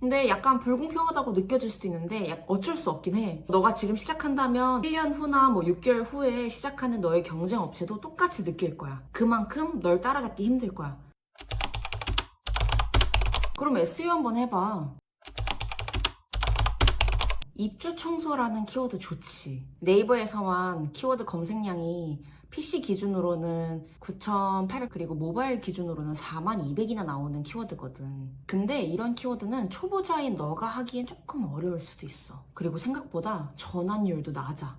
근데 약간 불공평하다고 느껴질 수도 있는데 약- 어쩔 수 없긴 해. 너가 지금 시작한다면 1년 후나 뭐 6개월 후에 시작하는 너의 경쟁 업체도 똑같이 느낄 거야. 그만큼 널 따라잡기 힘들 거야. 그럼 SEO 한번 해봐. 입주 청소라는 키워드 좋지. 네이버에서만 키워드 검색량이 PC 기준으로는 9,800 그리고 모바일 기준으로는 4,200이나 나오는 키워드거든. 근데 이런 키워드는 초보자인 너가 하기엔 조금 어려울 수도 있어. 그리고 생각보다 전환율도 낮아.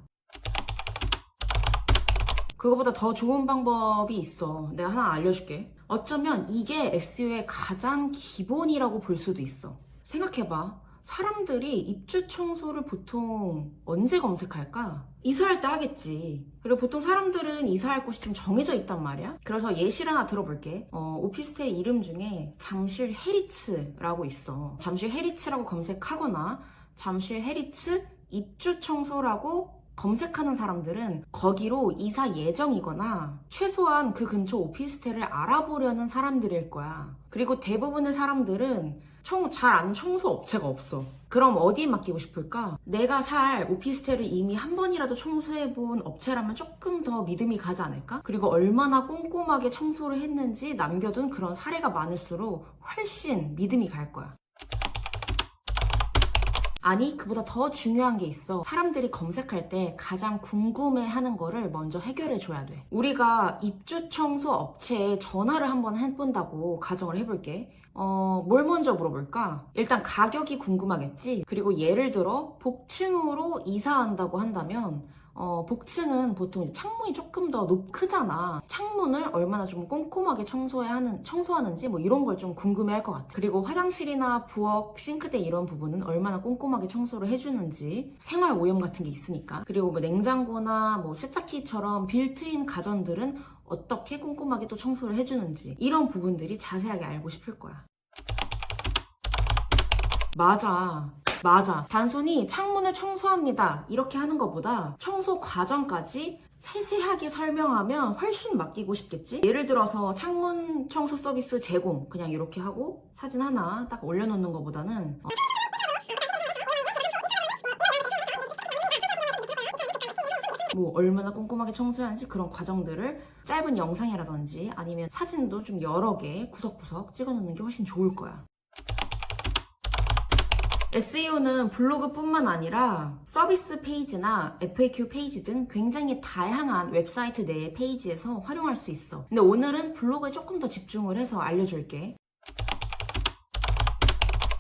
그거보다 더 좋은 방법이 있어. 내가 하나 알려줄게. 어쩌면 이게 SEO의 가장 기본이라고 볼 수도 있어. 생각해봐. 사람들이 입주 청소를 보통 언제 검색할까? 이사할 때 하겠지. 그리고 보통 사람들은 이사할 곳이 좀 정해져 있단 말이야. 그래서 예시를 하나 들어볼게. 어, 오피스텔 이름 중에 잠실 헤리츠라고 있어. 잠실 헤리츠라고 검색하거나 잠실 헤리츠 입주 청소라고 검색하는 사람들은 거기로 이사 예정이거나 최소한 그 근처 오피스텔을 알아보려는 사람들일 거야. 그리고 대부분의 사람들은 총, 잘 아는 청소 업체가 없어. 그럼 어디에 맡기고 싶을까? 내가 살 오피스텔을 이미 한 번이라도 청소해본 업체라면 조금 더 믿음이 가지 않을까? 그리고 얼마나 꼼꼼하게 청소를 했는지 남겨둔 그런 사례가 많을수록 훨씬 믿음이 갈 거야. 아니, 그보다 더 중요한 게 있어. 사람들이 검색할 때 가장 궁금해 하는 거를 먼저 해결해 줘야 돼. 우리가 입주 청소 업체에 전화를 한번 해본다고 가정을 해볼게. 어, 뭘 먼저 물어볼까? 일단 가격이 궁금하겠지? 그리고 예를 들어, 복층으로 이사한다고 한다면, 어, 복층은 보통 이제 창문이 조금 더 높, 크잖아. 창문을 얼마나 좀 꼼꼼하게 청소해야 하는, 청소하는지 뭐 이런 걸 좀 궁금해 할 것 같아. 그리고 화장실이나 부엌, 싱크대 이런 부분은 얼마나 꼼꼼하게 청소를 해주는지 생활 오염 같은 게 있으니까. 그리고 뭐 냉장고나 뭐 세탁기처럼 빌트인 가전들은 어떻게 꼼꼼하게 또 청소를 해주는지 이런 부분들이 자세하게 알고 싶을 거야. 맞아. 맞아. 단순히 창문을 청소합니다. 이렇게 하는 것보다 청소 과정까지 세세하게 설명하면 훨씬 맡기고 싶겠지? 예를 들어서 창문 청소 서비스 제공. 그냥 이렇게 하고 사진 하나 딱 올려놓는 것보다는 어, 뭐 얼마나 꼼꼼하게 청소하는지 그런 과정들을 짧은 영상이라든지 아니면 사진도 좀 여러 개 구석구석 찍어놓는 게 훨씬 좋을 거야. SEO는 블로그뿐만 아니라 서비스 페이지나 FAQ 페이지 등 굉장히 다양한 웹사이트 내 페이지에서 활용할 수 있어. 근데 오늘은 블로그에 조금 더 집중을 해서 알려줄게.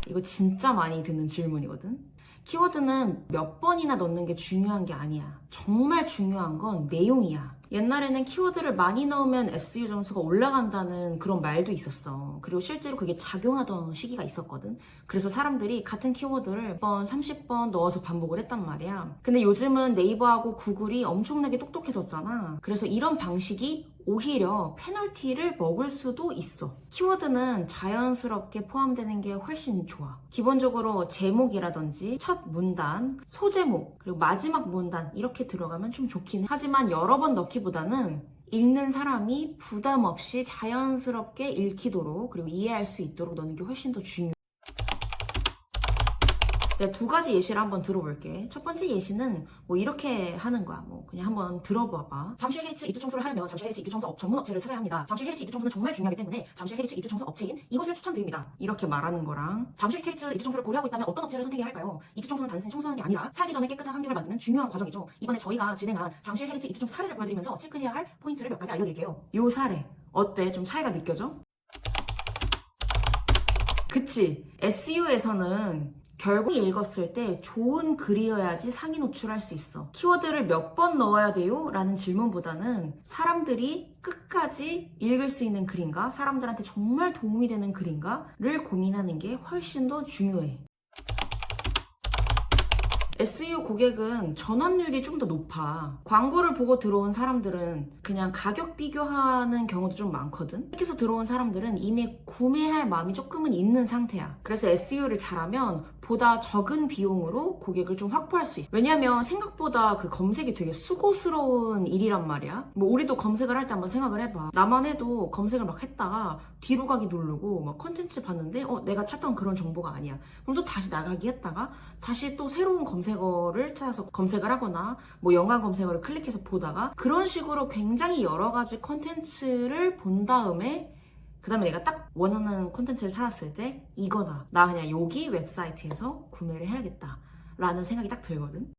이거 진짜 많이 듣는 질문이거든. 키워드는 몇 번이나 넣는 게 중요한 게 아니야. 정말 중요한 건 내용이야. 옛날에는 키워드를 많이 넣으면 SEO 점수가 올라간다는 그런 말도 있었어. 그리고 실제로 그게 작용하던 시기가 있었거든. 그래서 사람들이 같은 키워드를 1번, 30번 넣어서 반복을 했단 말이야. 근데 요즘은 네이버하고 구글이 엄청나게 똑똑해졌잖아. 그래서 이런 방식이 오히려 페널티를 먹을 수도 있어. 키워드는 자연스럽게 포함되는 게 훨씬 좋아. 기본적으로 제목이라든지 첫 문단, 소제목, 그리고 마지막 문단 이렇게 들어가면 좀 좋긴 해. 하지만 여러 번 넣기보다는 읽는 사람이 부담 없이 자연스럽게 읽히도록 그리고 이해할 수 있도록 넣는 게 훨씬 더 중요해. 내가 두 가지 예시를 한번 들어볼게. 첫 번째 예시는 뭐 이렇게 하는 거야. 뭐 그냥 한번 들어봐봐. 잠실 헤리츠 입주 청소를 하려면 잠실 헤리츠 입주 청소 업 전문 업체를 찾아야 합니다. 잠실 헤리츠 입주 청소는 정말 중요하기 때문에 잠실 헤리츠 입주 청소 업체인 이것을 추천드립니다. 이렇게 말하는 거랑 잠실 헤리츠 입주 청소를 고려하고 있다면 어떤 업체를 선택해야 할까요? 입주 청소는 단순히 청소하는 게 아니라 살기 전에 깨끗한 환경을 만드는 중요한 과정이죠. 이번에 저희가 진행한 잠실 헤리츠 입주 청소 사례를 보여드리면서 체크해야 할 포인트를 몇 가지 알려드릴게요. 요 사례 어때? 좀 차이가 느껴져? 그치. SEO에서는 결국 읽었을 때 좋은 글이어야지 상위 노출할 수 있어. 키워드를 몇 번 넣어야 돼요? 라는 질문보다는 사람들이 끝까지 읽을 수 있는 글인가? 사람들한테 정말 도움이 되는 글인가?를 고민하는 게 훨씬 더 중요해. SEO 고객은 전환율이 좀 더 높아. 광고를 보고 들어온 사람들은 그냥 가격 비교하는 경우도 좀 많거든. 이렇게 해서 들어온 사람들은 이미 구매할 마음이 조금은 있는 상태야. 그래서 SEO를 잘하면 보다 적은 비용으로 고객을 좀 확보할 수 있어. 왜냐면 생각보다 그 검색이 되게 수고스러운 일이란 말이야. 뭐 우리도 검색을 할 때 한번 생각을 해봐. 나만 해도 검색을 막 했다가 뒤로 가기 누르고 막 컨텐츠 봤는데 어 내가 찾던 그런 정보가 아니야. 그럼 또 다시 나가기 했다가 다시 또 새로운 검색 어를 찾아서 검색을 하거나 뭐 연관 검색어를 클릭해서 보다가 그런 식으로 굉장히 여러 가지 컨텐츠를 본 다음에 그 다음에 내가 딱 원하는 콘텐츠를 찾았을 때 이거다. 나 그냥 여기 웹사이트에서 구매를 해야겠다. 라는 생각이 딱 들거든.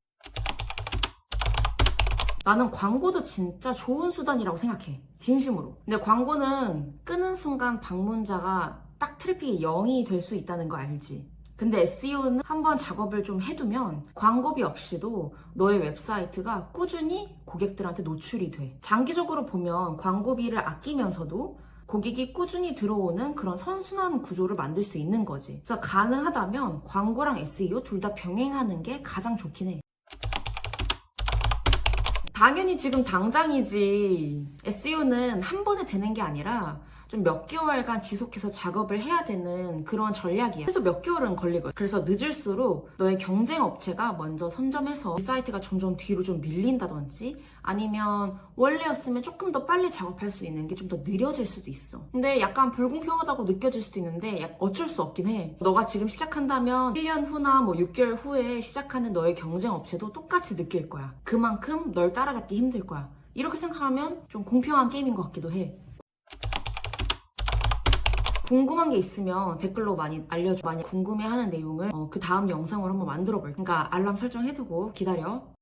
나는 광고도 진짜 좋은 수단이라고 생각해. 진심으로. 근데 광고는 끄는 순간 방문자가 딱 트래픽이 0이 될 수 있다는 거 알지? 근데 SEO는 한번 작업을 좀 해두면 광고비 없이도 너의 웹사이트가 꾸준히 고객들한테 노출이 돼. 장기적으로 보면 광고비를 아끼면서도 고객이 꾸준히 들어오는 그런 선순환 구조를 만들 수 있는 거지. 그래서 가능하다면 광고랑 SEO 둘 다 병행하는 게 가장 좋긴 해. 당연히 지금 당장이지. SEO는 한 번에 되는 게 아니라 좀 몇 개월간 지속해서 작업을 해야 되는 그런 전략이야. 그래서 몇 개월은 걸리거든. 그래서 늦을수록 너의 경쟁 업체가 먼저 선점해서 이 사이트가 점점 뒤로 좀 밀린다든지 아니면 원래였으면 조금 더 빨리 작업할 수 있는 게 좀 더 느려질 수도 있어. 근데 약간 불공평하다고 느껴질 수도 있는데 약- 어쩔 수 없긴 해. 너가 지금 시작한다면 1년 후나 뭐 6개월 후에 시작하는 너의 경쟁 업체도 똑같이 느낄 거야. 그만큼 널 따라잡기 힘들 거야. 이렇게 생각하면 좀 공평한 게임인 것 같기도 해. 궁금한 게 있으면 댓글로 많이 알려줘. 많이 궁금해하는 내용을 어, 그 다음 영상으로 한번 만들어 볼게. 그러니까 알람 설정해두고 기다려.